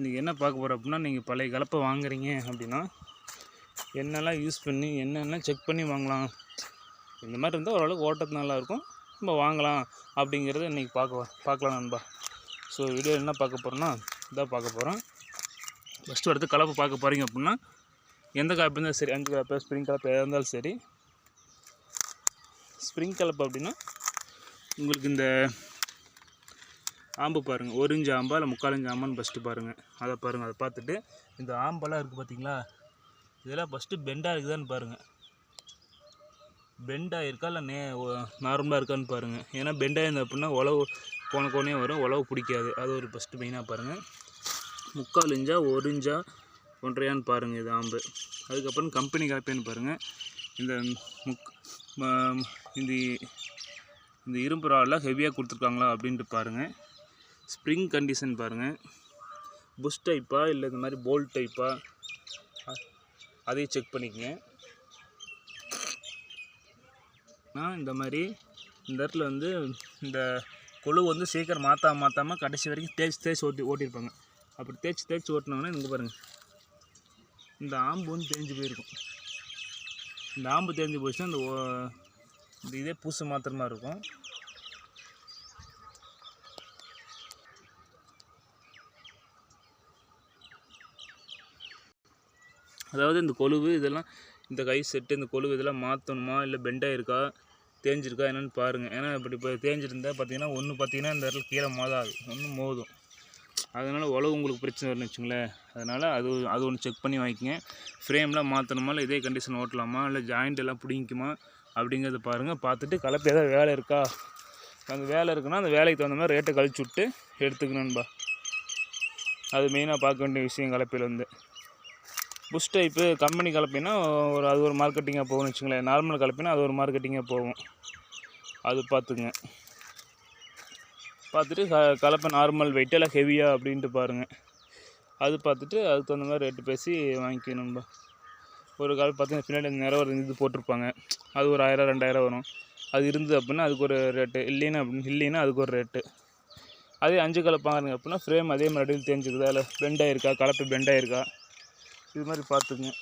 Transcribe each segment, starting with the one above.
இன்றைக்கி என்ன பார்க்க போகிறோம் அப்படின்னா நீங்கள் பழைய கலப்பை வாங்குறீங்க அப்படின்னா என்னெல்லாம் யூஸ் பண்ணி என்னென்ன செக் பண்ணி வாங்கலாம். இந்த மாதிரி இருந்தால் ஓரளவுக்கு ஓட்டத்து நல்லாயிருக்கும் நம்ம வாங்கலாம் அப்படிங்கிறத இன்றைக்கி பார்க்க பார்க்கலாம் நண்பா. ஸோ வீடியோ என்ன பார்க்க போகிறோன்னா இதான் பார்க்க போகிறோம் ஃபஸ்ட்டு அடுத்து கலப்பை பார்க்க போகிறீங்க அப்படின்னா எந்த கலப்பு இருந்தாலும் சரி அஞ்சு கலப்பு ஸ்ப்ரிங் கலப்பு எதாக இருந்தாலும் சரி. ஸ்ப்ரிங் கலப்பு அப்படின்னா உங்களுக்கு இந்த ஆம்பு பாருங்கள் ஒரு இஞ்சு ஆம்பா இல்லை முக்கால் இன்ச்சு ஆம்பான்னு ஃபஸ்ட்டு பாருங்கள் அதை பாருங்கள் அதை பார்த்துட்டு இந்த ஆம்பெல்லாம் இருக்குது பார்த்தீங்களா இதெல்லாம் ஃபஸ்ட்டு பெண்டாக இருக்குதான்னு பாருங்கள் பெண்டாக இருக்கா இல்லை நே நார்மலாக இருக்கான்னு பாருங்கள் ஏன்னா பெண்டாக இருந்தால் அப்படின்னா உழவு போன கோனே வரும். உழவு பிடிக்காது. அது ஒரு ஃபஸ்ட்டு மெயினாக பாருங்கள் முக்கால் இஞ்சா ஒரு இஞ்சா ஒன்றையான்னு பாருங்கள் இது ஆம்பு. அதுக்கப்புறம் கம்பெனி காப்பேன்னு பாருங்கள் இந்த முக் இந்த இந்த இரும்பு ராடெலாம் ஹெவியாக கொடுத்துருக்காங்களா அப்படின்ட்டு பாருங்கள் ஸ்ப்ரிங் கண்டிஷன் பாருங்கள் புஷ் டைப்பா இல்லை இந்த மாதிரி போல்ட் டைப்பா? அதையும் செக் பண்ணிக்கங்க. நான் இந்த மாதிரி இந்த இடத்துல வந்து இந்த கொழு வந்து சீக்கிரம் மாற்றாம மாற்றாமல் கடைசி வரைக்கும் தேய்ச்சி தேய்ச்சி ஓட்டி ஓட்டியிருப்பாங்க. அப்படி தேய்ச்சி தேய்ச்சி ஓட்டினாங்கன்னா இங்கே பாருங்கள் இந்த ஆம்பு வந்து தேஞ்சு போயிருக்கும். இந்த ஆம்பு தேஞ்சு போச்சுன்னா இந்த ஓ- இந்த இதே பூசு மாத்திரமா இருக்கும். அதாவது இந்த கொழுவு இதெல்லாம் இந்த கை செட்டு இந்த கொழுவு இதெல்லாம் மாற்றணுமா இல்லை பெண்டாக இருக்கா தேஞ்சிருக்கா? என்னென்னு பாருங்கள் ஏன்னா இப்படி இப்போ தேஞ்சிருந்தா பார்த்தீங்கன்னா ஒன்று பார்த்தீங்கன்னா இந்த இடத்துல கீழே மோதாது. ஒன்று மோதும். அதனால் உழவு உங்களுக்கு பிரச்சனை வரும்னு வச்சுங்களேன். அதனால் அது அது ஒன்று செக் பண்ணி வாங்கிக்கங்க. ஃப்ரேம்லாம் மாற்றணுமா இல்லை இதே கண்டிஷன் ஓட்டலாமா? இல்லை ஜாயிண்ட் எல்லாம் பிடிங்கிக்குமா? அப்படிங்கிறத பாருங்கள் பார்த்துட்டு கலப்பு ஏதாவது வேலை இருக்கா? அந்த வேலை இருக்குன்னா அந்த வேலைக்கு தகுந்த மாதிரி ரேட்டை கழிச்சு விட்டு எடுத்துக்கணும்பா அது மெயினாக பார்க்க வேண்டிய விஷயம் கலப்பையில் வந்து புஷ் டைப்பு கம்பெனி கலப்பினா ஒரு அது ஒரு மார்க்கெட்டிங்காக போகும்னு வச்சுங்களேன் நார்மல் கலப்பினா அது ஒரு மார்க்கெட்டிங்காக போகும். அது பார்த்துக்குங்க பார்த்துட்டு க கலப்பை நார்மல் வெயிட் இல்லை ஹெவியாக அப்படின்ட்டு பாருங்கள் அது பார்த்துட்டு அதுக்கு தகுந்த மாதிரி ரேட்டு பேசி வாங்கிக்கணும்பா ஒரு கால் பார்த்தீங்கன்னா பின்னாடி இந்த நேரம் ஒரு இது போட்டிருப்பாங்க. அது ஒரு ஆயிரம் ரெண்டாயிரம் வரும். அது இருந்தது அப்படின்னா அதுக்கு ஒரு ரேட்டு இல்லைன்னா அப்படின்னு இல்லைன்னா அதுக்கு ஒரு ரேட்டு அதே அஞ்சு கலப்பாங்க அப்படின்னா ஃப்ரேம் அதே மாதிரி அடியில் தேஞ்சுக்குதா? இல்லை பெண்ட் ஆகிருக்கா கலப்பு பெண்டாக இருக்கா இது மாதிரி பார்த்துக்குங்க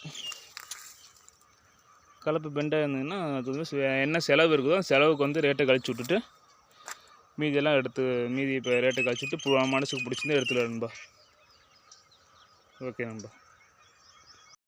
கலப்பு பெண்டாக இருந்ததுன்னா அது வந்து என்ன செலவு இருக்குதோ செலவுக்கு வந்து ரேட்டை கழிச்சு விட்டுட்டு மீதியெல்லாம் எடுத்து மீதி இப்போ ரேட்டை கழிச்சு விட்டு மனசுக்கு பிடிச்சிருந்து எடுத்துக்கலாம் நண்பா. ஓகே நண்பா.